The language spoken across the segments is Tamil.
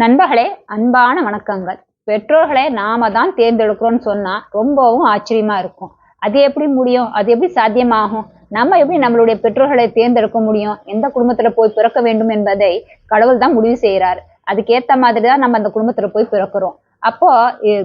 நண்பர்களே அன்பான வணக்கங்கள். பெற்றோர்களை நாம தான் தேர்ந்தெடுக்கிறோம்னு சொன்னா ரொம்பவும் ஆச்சரியமா இருக்கும். அது எப்படி முடியும்? அது எப்படி சாத்தியமாகும்? நம்ம எப்படி நம்மளுடைய பெற்றோர்களை தேர்ந்தெடுக்க முடியும்? எந்த குடும்பத்துல போய் பிறக்க வேண்டும் என்பதை கடவுள் தான் முடிவு செய்கிறார் அதுக்கேத்த மாதிரி தான் நம்ம அந்த குடும்பத்துல போய் பிறக்கிறோம். அப்போ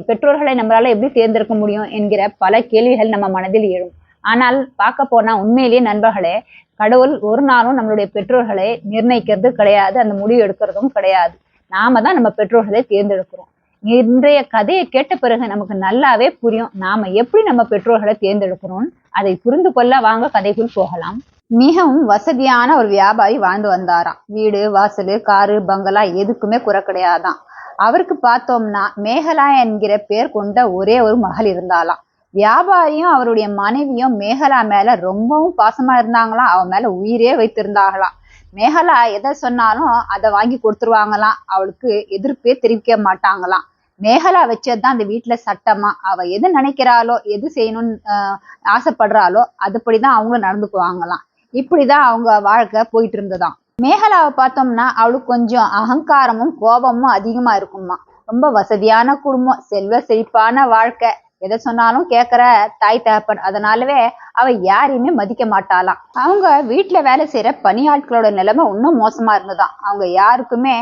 பெற்றோர்களை நம்மளால எப்படி தேர்ந்தெடுக்க முடியும் என்கிற பல கேள்விகள் நம்ம மனதில் எழும். ஆனால் பார்க்க போனா உண்மையிலேயே நண்பர்களே கடவுள் ஒரு நாளும் நம்மளுடைய பெற்றோர்களை நிர்ணயிக்கிறது கிடையாது. அந்த முடிவு எடுக்கிறதும் கிடையாது. நாம தான் நம்ம பெற்றோர்களை தேர்ந்தெடுக்கிறோம். இன்றைய கதையை கேட்ட பிறகு நமக்கு நல்லாவே புரியும். நாம எப்படி நம்ம பெற்றோர்களை தேர்ந்தெடுக்கிறோம் அதை புரிந்து கொள்ள வாங்க கதைக்குள் போகலாம். மிகவும் வசதியான ஒரு வியாபாரி வாழ்ந்து வந்தாராம். வீடு வாசல் காரு பங்களா எதுக்குமே குறை கிடையாதான் அவருக்கு பார்த்தோம்னா மேகலா என்கிற பேர் கொண்ட ஒரே ஒரு மகள் இருந்தாலாம் வியாபாரியும் அவருடைய மனைவியும் மேகலா மேல ரொம்பவும் பாசமா இருந்தாங்களாம். அவன் மேல உயிரே வைத்திருந்தாங்களாம். மேகலா எதை சொன்னாலும் அதை வாங்கி கொடுத்துருவாங்களாம். அவளுக்கு எதிர்ப்பே தெரிவிக்க மாட்டாங்களாம். மேகலா வச்சதுதான் அந்த வீட்டுல சட்டமா. அவ எது நினைக்கிறாளோ எது செய்யணும்னு ஆசைப்படுறாளோ அதுபடிதான் அவங்களும் நடந்துக்குவாங்களாம். இப்படிதான் அவங்க வாழ்க்கை போயிட்டு இருந்ததாம் மேகலாவை பார்த்தோம்னா அவளுக்கு கொஞ்சம் அகங்காரமும் கோபமும் அதிகமா இருக்குமா ரொம்ப வசதியான குடும்பம் செல்வ செழிப்பான வாழ்க்கை. எதை சொன்னாலும் கேட்குற தாய் தகப்பன். அதனாலவே அவ யாரையுமே மதிக்க மாட்டாளாம் அவங்க வீட்டுல வேலை செய்யற பணியாட்களோட நிலைமை இன்னும் மோசமா இருந்ததாம் அவங்க யாருக்குமே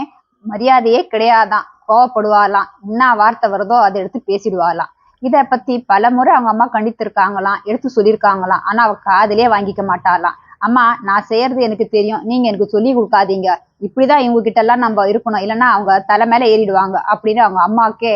மரியாதையே கிடையாதான். கோவப்படுவாளாம் என்ன வார்த்தை வருதோ அதை எடுத்து பேசிடுவாளாம் இத பத்தி பல முறை அவங்க அம்மா கண்டித்திருக்காங்களாம் எடுத்து சொல்லியிருக்காங்களாம். ஆனா அவ காதலே வாங்கிக்க மாட்டாளாம் அம்மா நான் செய்யறது எனக்கு தெரியும். நீங்க எனக்கு சொல்லி கொடுக்காதீங்க. இப்படிதான் இவங்க கிட்ட எல்லாம் நம்ம இருக்கணும். இல்லைன்னா அவங்க தலை மேல ஏறிடுவாங்க அப்படின்னு அவங்க அம்மாக்கே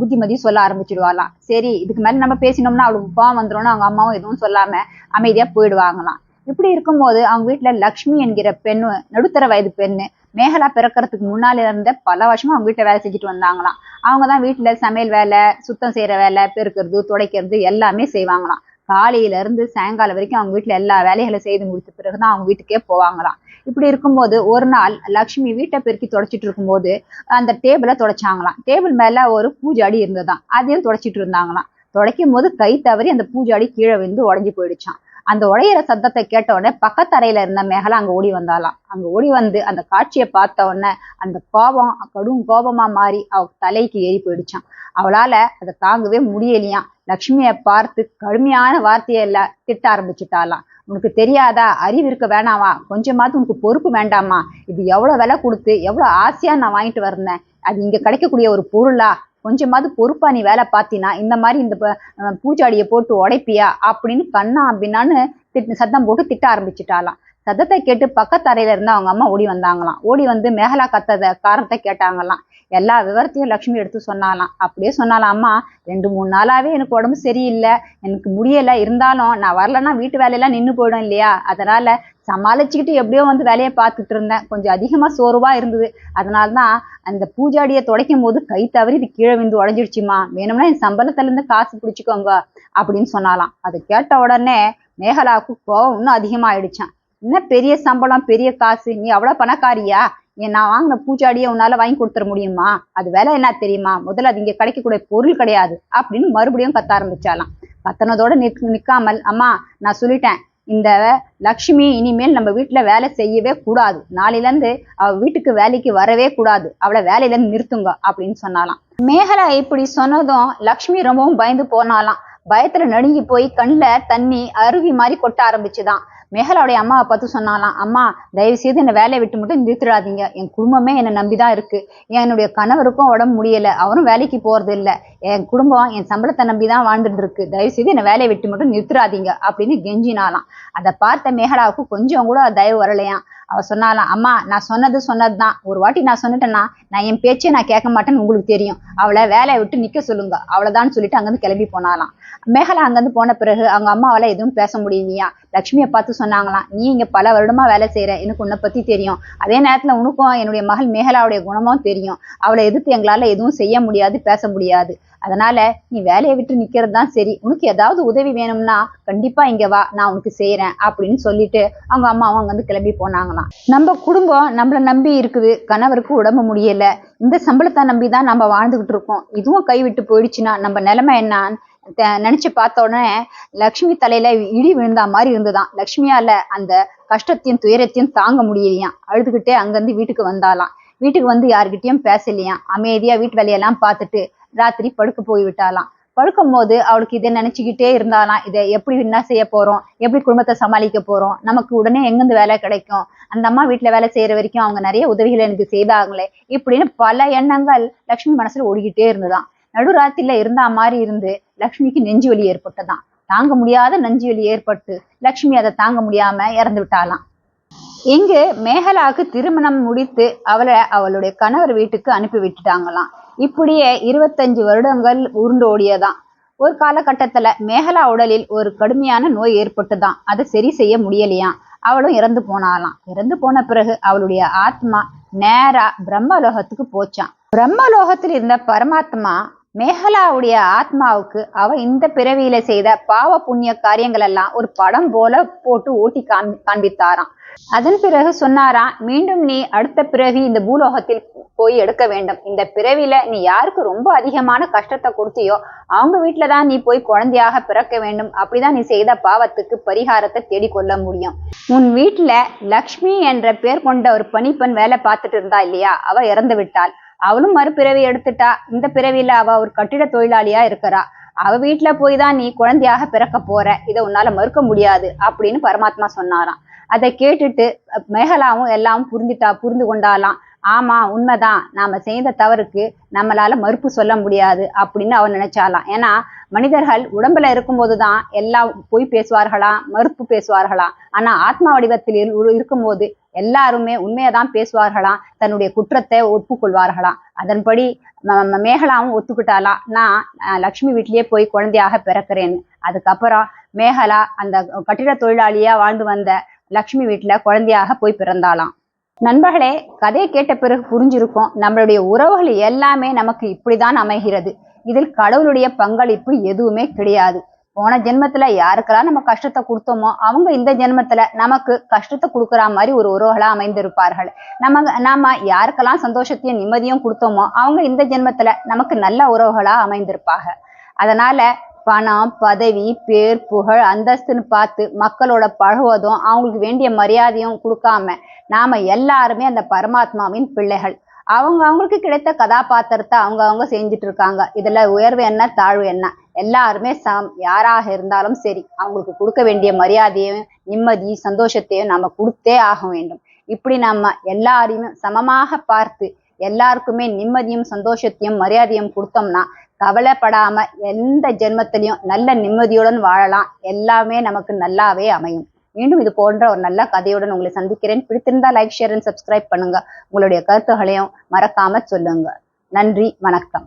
புத்திமதி சொல்ல ஆரம்பிச்சிடுவாளாம். சரி இதுக்கு மேல நம்ம பேசினோம்னா அவளுக்கு கோவம் வந்துரும்னு அவங்க அம்மாவும் எதுவும் சொல்லாம அமைதியா போயிடுவாங்களாம். இப்படி இருக்கும்போது அவங்க வீட்டுல லக்ஷ்மி என்கிற பெண்ணு நடுத்தர வயது பெண்ணு மேகலா பிறக்கிறதுக்கு முன்னால இருந்த பல வருஷமா அவங்க வீட்டுல வேலை செஞ்சுட்டு வந்தாங்களாம். அவங்க தான் வீட்டுல சமையல் வேலை சுத்தம் செய்யற வேலை பெருக்கிறது துடைக்கிறது எல்லாமே செய்வாங்களாம். காலையில இருந்து சாயங்காலம் வரைக்கும் அவங்க வீட்டுல எல்லா வேலைகளை செய்து முடித்த பிறகுதான் அவங்க வீட்டுக்கே போவாங்களாம். இப்படி இருக்கும்போது ஒரு நாள் லக்ஷ்மி வீட்டை பெருக்கி தொடச்சிட்டு இருக்கும்போது அந்த டேபிளை தொடச்சாங்களாம். டேபிள் மேல ஒரு பூஜாடி இருந்ததாம். அதையும் தொடச்சிட்டு இருந்தாங்களாம். துடைக்கும் போது கை தவறி அந்த பூஜாடி கீழே விழுந்து உடைஞ்சு போயிடுச்சாம். அந்த உடையிற சத்தத்தை கேட்ட உடனே பக்கத்தரையில இருந்த மேகலா அங்க ஓடி வந்தாளாம். அங்க ஓடி வந்து அந்த காட்சியை பார்த்த உடனே அந்த கோபம் கடும் கோபமா மாறி அவ தலைக்கு ஏறி போயிடுச்சான் அவளால அதை தாங்கவே முடியலையாம் லக்ஷ்மியை பார்த்து கடுமையான வார்த்தையில திட்ட ஆரம்பிச்சுட்டாளாம். உனக்கு தெரியாதா? அறிவு இருக்க வேணாமா? கொஞ்சமாவது உனக்கு பொறுப்பு வேண்டாமா? இது எவ்வளவு விலை கொடுத்து எவ்வளவு ஆசையா நான் வாங்கிட்டு வந்தேன். அது இங்க கிடைக்கக்கூடிய ஒரு பொருளா? கொஞ்சமாவது பொறுப்பா நீ வேலை பார்த்தினா இந்த மாதிரி இந்த ப- பூச்சாடியை போட்டு உடைப்பியா? அப்படின்னு கண்ணா அப்படின்னான்னு திட்டு சத்தம் போட்டு திட்ட ஆரம்பிச்சிட்டாலாம் சத்தத்தை கேட்டு பக்கத்தறையில இருந்து அவங்க அம்மா ஓடி வந்தாங்களாம். ஓடி வந்து மேகலா கத்தத காரணத்தை கேட்டாங்களாம். எல்லா விவரத்தையும் லக்ஷ்மி எடுத்து சொன்னாலாம் அப்படியே சொன்னாலாம் அம்மா ரெண்டு மூணு நாளாவே எனக்கு உடம்பு சரியில்லை. எனக்கு முடியலை. இருந்தாலும் நான் வரலன்னா வீட்டு வேலையெல்லாம் நின்று போயிடும் இல்லையா? அதனால சமாளிச்சுக்கிட்டு எப்படியோ வந்து வேலையை பார்த்துட்டு இருந்தேன். கொஞ்சம் அதிகமாக சோர்வாக இருந்தது. அதனால தான் அந்த பூஜாடியை துடைக்கும் போது கை தவறி இது கீழே விழுந்து உடஞ்சிடுச்சுமா. வேணும்னா என் சம்பளத்துலேருந்து காசு பிடிச்சிக்கோங்க அப்படின்னு சொன்னாலாம் அது கேட்ட உடனே மேகலாவுக்கு கோவம் இன்னும் அதிகமாகிடுச்சான் என்ன பெரிய சம்பளம் பெரிய காசு நீ அவ்வளோ பணக்காரியா? ஏன் நான் வாங்கின பூச்சாடியை உன்னால வாங்கி கொடுத்துட முடியுமா? அது விலை என்ன தெரியுமா? முதல்ல அது இங்கே கிடைக்கக்கூடிய பொருள் கிடையாது அப்படின்னு மறுபடியும் கத்த ஆரம்பிச்சாலாம். கத்தனதோட நிற் நிற்காமல் அம்மா நான் சொல்லிட்டேன். இந்த லக்ஷ்மி இனிமேல் நம்ம வீட்டில் வேலை செய்யவே கூடாது. நாளையிலேருந்து அவ வீட்டுக்கு வேலைக்கு வரவே கூடாது. அவளை வேலையிலேருந்து நிறுத்துங்க அப்படின்னு சொன்னாலாம். மேகலா இப்படி சொன்னதும் லக்ஷ்மி ரொம்பவும் பயந்து போனாலாம். பயத்துல நடுங்கி போய் கண்ணில் தண்ணி அருவி மாதிரி கொட்ட ஆரம்பிச்சுதான். மேகலாவுடைய அம்மாவை பார்த்து சொன்னாலாம் அம்மா தயவு செய்து என்னை வேலையை விட்டு மட்டும் நிறுத்திடாதீங்க. என் குடும்பமே என்னை நம்பி தான் இருக்குது என்னுடைய கணவருக்கும் உடம்பு முடியலை. அவரும் வேலைக்கு போகிறது இல்லை என் குடும்பம் என் சம்பளத்தை நம்பி தான் வாழ்ந்துட்டு இருக்கு தயவு செய்து என்னை வேலையை விட்டு மட்டும் நிறுத்துறாதீங்க அப்படின்னு கெஞ்சினாலாம் அதை பார்த்த மேகலாவுக்கு கொஞ்சம் கூட தயவு வரலையாம். அவ சொன்னாலாம் அம்மா நான் சொன்னது சொன்னது தான் ஒரு வாட்டி நான் சொன்னிட்டேன்னா நான் என் பேச்சே நான் கேட்க மாட்டேன்னு உங்களுக்கு தெரியும். அவளை வேலையை விட்டு நிக்க சொல்லுங்க. அவ்வளவுதான் சொல்லிட்டு அங்கிருந்து கிளம்பி போனாலாம் மேகலா அங்கிருந்து போன பிறகு அவங்க அம்மாவால எதுவும் பேச முடியலையா? லக்ஷ்மியை பார்த்து சொன்னாங்களாம் நீ இங்க பல வருடமா வேலை செய்யற எனக்கு உன்னை பத்தி தெரியும். அதே நேரத்துல உனக்கும் என்னுடைய மகள் மேகலாவுடைய குணமும் தெரியும். அவளை எதிர்த்து எங்களால எதுவும் செய்ய முடியாது பேச முடியாது. அதனால நீ வேலையை விட்டு நிக்கிறது தான் சரி. உனக்கு ஏதாவது உதவி வேணும்னா கண்டிப்பா இங்க வா நான் உனக்கு செய்யறேன் அப்படின்னு சொல்லிட்டு அவங்க அம்மாவும் அங்க வந்து கிளம்பி போனாங்களாம். நம்ம குடும்பம் நம்மளை நம்பி இருக்குது கணவருக்கு உடம்பு முடியல. இந்த சம்பளத்தை நம்பி தான் நம்ம வாழ்ந்துகிட்டு இருக்கோம். இதுவும் கைவிட்டு போயிடுச்சுன்னா நம்ம நிலைமை என்னன்னு த- நினைச்சு பார்த்த உடனே லக்ஷ்மி தலையில இடி விழுந்தா மாதிரி இருந்துதான். லக்ஷ்மியால அந்த கஷ்டத்தையும் துயரத்தையும் தாங்க முடியலையாம். அழுதுகிட்டே அங்கிருந்து வீட்டுக்கு வந்தாலாம் வீட்டுக்கு வந்து யார்கிட்டயும் பேசலையாம். அமைதியா வீட்டு வேலையெல்லாம் பார்த்துட்டு ராத்திரி படுக்க போய் விட்டாலாம் படுக்கும் போது அவளுக்கு இதை நினைச்சுக்கிட்டே இருந்தாலாம் இதை எப்படி என்ன செய்ய போறோம்? எப்படி குடும்பத்தை சமாளிக்க போறோம்? நமக்கு உடனே எங்கிருந்து வேலை கிடைக்கும்? அந்த அம்மா வீட்டுல வேலை செய்யற வரைக்கும் அவங்க நிறைய உதவிகளை எனக்கு செய்தாங்களே. இப்படின்னு பல எண்ணங்கள் லக்ஷ்மி மனசுல ஓடிக்கிட்டே இருந்ததான் நடுராத்திரில இருந்தா மாதிரி இருந்து லக்ஷ்மிக்கு நெஞ்சு வலி ஏற்பட்டதான் தாங்க முடியாத நெஞ்சு வலி ஏற்பட்டு லக்ஷ்மி அதை தாங்க முடியாம இறந்து விட்டாலாம் இங்கு மேகலாவுக்கு திருமணம் முடித்து அவளை அவளுடைய கணவர் வீட்டுக்கு அனுப்பி விட்டுட்டாங்களாம். இப்படியே இருபத்தஞ்சு வருடங்கள் உருண்டோடியதான் ஒரு காலகட்டத்துல மேகலா உடலில் ஒரு கடுமையான நோய் ஏற்பட்டுதான் அதை சரி செய்ய முடியலையாம். அவளும் இறந்து போனாலாம் இறந்து போன பிறகு அவளுடைய ஆத்மா நேரா பிரம்மலோகத்துக்கு போச்சான் பிரம்மலோகத்தில் இருந்த பரமாத்மா மேகலாவுடைய ஆத்மாவுக்கு அவ இந்த பிறவியில செய்த பாவ புண்ணிய காரியங்கள் எல்லாம் ஒரு படம் போல போட்டு ஓட்டி காண்பி காண்பித்தாராம். அதன் பிறகு சொன்னாராம் மீண்டும் நீ அடுத்த பிறவி இந்த பூலோகத்தில் போய் எடுக்க வேண்டும். இந்த பிறவில நீ யாருக்கு ரொம்ப அதிகமான கஷ்டத்தை கொடுத்தியோ அவங்க வீட்டுல தான் நீ போய் குழந்தையாக பிறக்க வேண்டும். அப்படிதான் நீ செய்த பாவத்துக்கு பரிகாரத்தை தேடிக்கொள்ள முடியும். உன் வீட்டுல லக்ஷ்மி என்ற பேர் கொண்ட ஒரு பணிப்பெண் வேலை பார்த்துட்டு இருந்தா இல்லையா? அவ இறந்து விட்டாள். அவளும் மறுபிறவி எடுத்துட்டா. இந்த பிறவியில அவ ஒரு கட்டிட தொழிலாளியா இருக்கிறா. அவ வீட்டுல போய் தான் நீ குழந்தையாக பிறக்க போற. இதை உன்னால மறுக்க முடியாது அப்படின்னு பரமாத்மா சொன்னாராம். அதை கேட்டுட்டு மேகலாவும் எல்லாம் புரிந்துட்டா புரிந்து கொண்டாலாம் ஆமா உண்மைதான். நாம செய்த தவறுக்கு நம்மளால மறுப்பு சொல்ல முடியாது அப்படின்னு அவன் நினைச்சாலாம் ஏன்னா மனிதர்கள் உடம்புல இருக்கும்போது தான் எல்லாம் பொய் பேசுவார்களாம் மறுப்பு பேசுவார்களாம் ஆனா ஆத்மா வடிவத்தில் இரு- இருக்கும்போது எல்லாருமே உண்மையதான் பேசுவார்களாம் தன்னுடைய குற்றத்தை ஒப்புக்கொள்வார்களாம். அதன்படி ம- மேகலாவும் ஒத்துக்கிட்டாலாம் நான் லக்ஷ்மி வீட்லயே போய் குழந்தையாக பிறக்கிறேன். அதுக்கப்புறம் மேகலா அந்த கட்டிட தொழிலாளியா வாழ்ந்து வந்த லக்ஷ்மி வீட்டுல குழந்தையாக போய் பிறந்தாலாம் நண்பர்களே கதையை கேட்ட பிறகு புரிஞ்சிருக்கும் நம்மளுடைய உறவுகள் எல்லாமே நமக்கு இப்படிதான் அமைகிறது. இதில் கடவுளுடைய பங்களிப்பு எதுவுமே கிடையாது. போன ஜென்மத்துல யாருக்கெல்லாம் நம்ம கஷ்டத்தை கொடுத்தோமோ அவங்க இந்த ஜென்மத்துல நமக்கு கஷ்டத்தை கொடுக்குற மாதிரி ஒரு உறவுகளா அமைந்திருப்பார்கள். நம்ம நாம யாருக்கெல்லாம் சந்தோஷத்தையும் நிம்மதியும் கொடுத்தோமோ அவங்க இந்த ஜென்மத்துல நமக்கு நல்ல உறவுகளா அமைந்திருப்பாங்க. அதனால பணம் பதவி பேர் புகழ் அந்தஸ்துன்னு பார்த்து மக்களோட பழகுவதும் அவங்களுக்கு வேண்டிய மரியாதையும் கொடுக்காம நாம எல்லாருமே அந்த பரமாத்மாவின் பிள்ளைகள். அவங்க அவங்களுக்கு கிடைத்த கதாபாத்திரத்தை அவங்க அவங்க செஞ்சுட்டு இருக்காங்க. இதுல உயர்வு என்ன தாழ்வு என்ன? எல்லாருமே சம் யாராக இருந்தாலும் சரி அவங்களுக்கு கொடுக்க வேண்டிய மரியாதையும் நிம்மதி சந்தோஷத்தையும் நம்ம கொடுத்தே ஆக வேண்டும். இப்படி நம்ம எல்லாரையும் சமமாக பார்த்து எல்லாருக்குமே நிம்மதியும் சந்தோஷத்தையும் மரியாதையும் கொடுத்தோம்னா கவலைப்படாம எந்த ஜென்மத்திலையும் நல்ல நிம்மதியுடன் வாழலாம். எல்லாமே நமக்கு நல்லாவே அமையும். மீண்டும் இது போன்ற ஒரு நல்ல கதையுடன் உங்களை சந்திக்கிறேன். பிடித்திருந்தா லைக் ஷேர் அண்ட் சப்ஸ்கிரைப் பண்ணுங்க. உங்களுடைய கருத்துகளையும் மறக்காம சொல்லுங்க. நன்றி வணக்கம்.